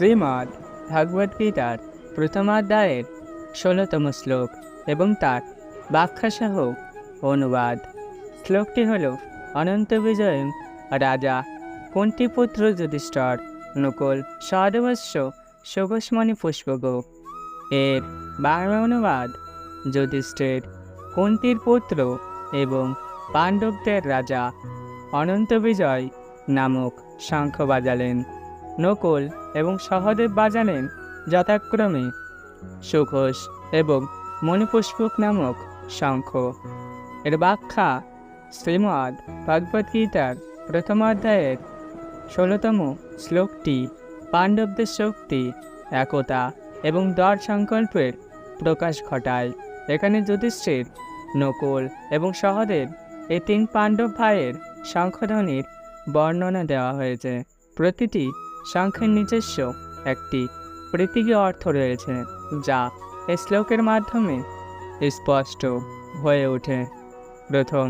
শ্রীমদ্ ভগবদ গীতার প্রথম অধ্যায়ের ষোলোতম শ্লোক এবং তার ব্যাখ্যাসহ অনুবাদ। শ্লোকটি হল অনন্ত বিজয় রাজা কুন্তিপুত্র যুধিষ্ঠর নকল সহদেবস্য সুগসমণি পুষ্পগ। এর বাংলা অনুবাদ যুধিষ্ঠির কুন্তির পুত্র এবং পাণ্ডবদের রাজা অনন্ত বিজয় নামক শঙ্খ বাজালেন। নকুল এবং সহদেব বাজালেন যথাক্রমে। সুঘোষ এবং মণিপুষ্পক নামক শঙ্খ। এর ব্যাখ্যা শ্রীমদ্ ভগবদ্গীতার প্রথম অধ্যায়ের ষোলোতম শ্লোকটি, পাণ্ডবদের শক্তি, একতা এবং দর সংকল্পের প্রকাশ ঘটায়। এখানে যুধিষ্ঠির, নকুল এবং সহদেব এই তিন পাণ্ডব ভাইয়ের শঙ্খধ্বনির বর্ণনা দেওয়া হয়েছে। প্রতিটি শঙ্খের নিজস্ব একটি প্রতীকী অর্থ রয়েছে, যা শ্লোকের মাধ্যমে স্পষ্ট হয়ে ওঠে। প্রথম,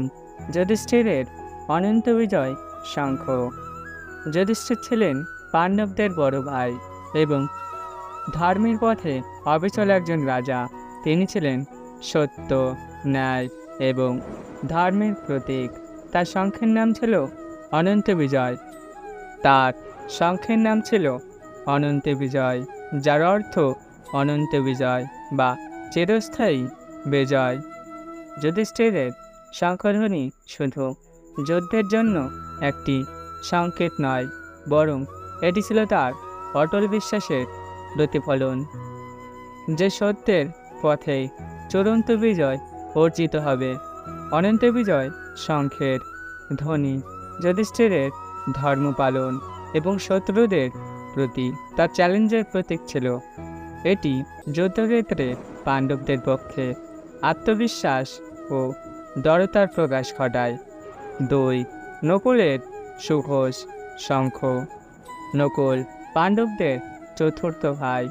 যুধিষ্ঠিরের অনন্ত বিজয় শঙ্খ যুধিষ্ঠির ছিলেন পাণ্ডবদের বড় ভাই এবং ধর্মের পথে অবিচল একজন রাজা। তিনি ছিলেন সত্য, ন্যায় এবং ধর্মের প্রতীক। তার শঙ্খের নাম ছিল অনন্ত বিজয়। তার শঙ্খের নাম ছিল অনন্ত বিজয়, যার অর্থ অনন্ত বিজয় বা চিরস্থায়ী বিজয়। যুধিষ্ঠিরের শঙ্খধ্বনি শুধু যুদ্ধের জন্য একটি সংকেত নয়, বরং এটি ছিল তার অটল বিশ্বাসের প্রতিফলন। যে সত্যের পথে চূড়ান্ত বিজয় অর্জিত হবে, অনন্ত বিজয় শঙ্খের ধ্বনি যুধিষ্ঠিরের ধর্ম পালন। এবং শত্রুদের প্রতি তার চ্যালেঞ্জের প্রতীক ছিল। এটি যুদ্ধক্ষেত্রে পাণ্ডবদের পক্ষে আত্মবিশ্বাস ও দরতার প্রকাশ ঘটায়। দুই, নকুলের সুঘোষ শঙ্খ। নকুল পাণ্ডবদের চতুর্থ ভাই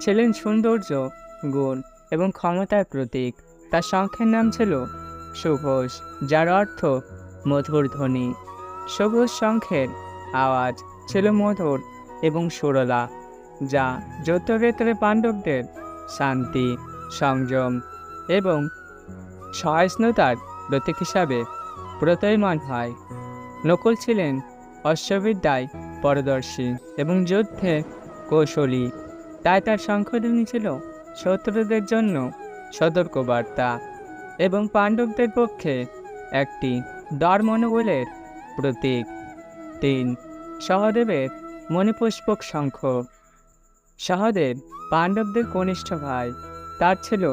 ছিলেন সৌন্দর্য, গুণ এবং ক্ষমতার প্রতীক। তার শঙ্খের নাম ছিল সুঘোষ, যার অর্থ মধুর ধ্বনি। সবুজ শঙ্খের আওয়াজ ছিল মধুর এবং সুরলা, যা যুদ্ধক্ষেত্রে পাণ্ডবদের শান্তি, সংযম এবং সহিষ্ণুতার প্রতীক হিসাবে প্রত্যয়মান হয়। নকুল ছিলেন অশ্ববিদ্যায় পারদর্শী এবং যুদ্ধে কৌশলী, তাই তার শঙ্খধ্বনি ছিল শত্রুদের জন্য সতর্কবার্তা এবং পাণ্ডবদের পক্ষে একটি দর মনোবলের প্রতীক। তিন সহদেবের মণিপুষ্পক শঙ্খ। সহদেব পাণ্ডবদের কনিষ্ঠ ভাই। তার ছিল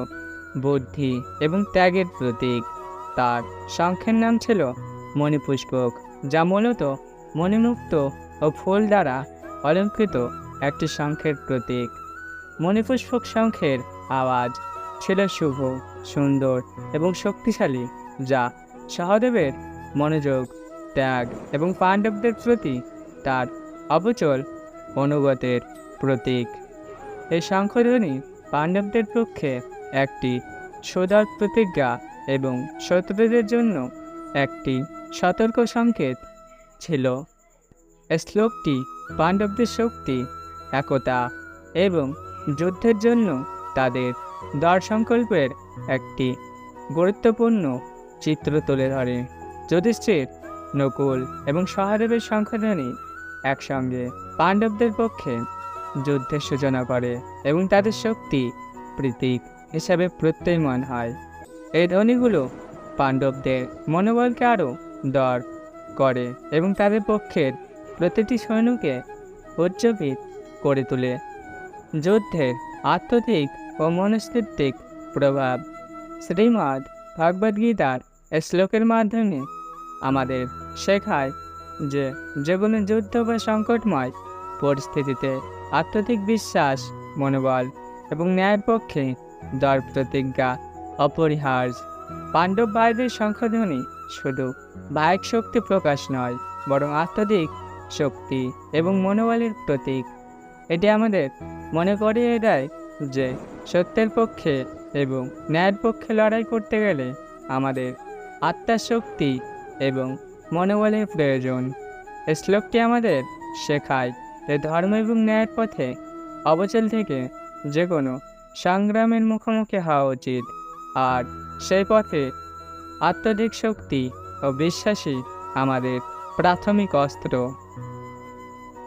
বুদ্ধি এবং ত্যাগের প্রতীক। তার শঙ্খের নাম ছিল মণিপুষ্পক, যা মূলত মণিমুক্ত ও ফুল দ্বারা অলঙ্কৃত একটি শঙ্খের প্রতীক। মণিপুষ্পক শঙ্খের আওয়াজ ছিল শুভ, সুন্দর এবং শক্তিশালী, যা সহদেবের মনোযোগ, ত্যাগ এবং পাণ্ডবদের প্রতি তার অবচল অনুগতের প্রতীক। এই শঙ্খধ্বনি পাণ্ডবদের পক্ষে একটি সোদার প্রতিজ্ঞা এবং শত্রুদের জন্য একটি সতর্ক সংকেত ছিল। শ্লোকটি পাণ্ডবদের শক্তি, একতা এবং যুদ্ধের জন্য তাদের দর সংকল্পের একটি গুরুত্বপূর্ণ চিত্র তুলে ধরে। যুধিষ্ঠির, নকুল এবং সহদেবের শঙ্খধ্বনি একসঙ্গে। পাণ্ডবদের পক্ষে যুদ্ধের সূচনা করে এবং তাদের শক্তি, প্রতীক হিসাবে প্রত্যয়মান হয়। এই ধ্বনিগুলো পাণ্ডবদের মনোবলকে আরও দর করে এবং তাদের পক্ষের প্রতিটি সৈন্যকে উজ্জীবিত করে তোলে। যুদ্ধের আত্মধিক ও মনস্তাত্ত্বিক প্রভাব শ্রীমদ্ ভগবদ্গীতার শ্লোকের মাধ্যমে আমাদের শেখায় যে যেগুলো যুদ্ধ বা সংকটময় পরিস্থিতিতে আত্মধিক বিশ্বাস, মনোবল এবং ন্যায়ের পক্ষে দর প্রতিজ্ঞা, অপরিহার্য। পাণ্ডব ভাইদের সংশোধনী শুধু বায়িক শক্তি প্রকাশ নয়, বরং আত্মধিক শক্তি এবং মনোবলের প্রতীক। এটি আমাদের মনে করিয়ে দেয় যে সত্যের পক্ষে এবং ন্যায়ের পক্ষে লড়াই করতে গেলে আমাদের আত্মার শক্তি এবং মনোবলের প্রয়োজন। শ্লোকটি আমাদের শেখায় যে ধর্ম এবং ন্যায়ের পথে অবচল থেকে যে কোনো সংগ্রামের মুখোমুখি হওয়া উচিত। আর সেই পথে আত্মধিক শক্তি ও বিশ্বাসী আমাদের প্রাথমিক অস্ত্র।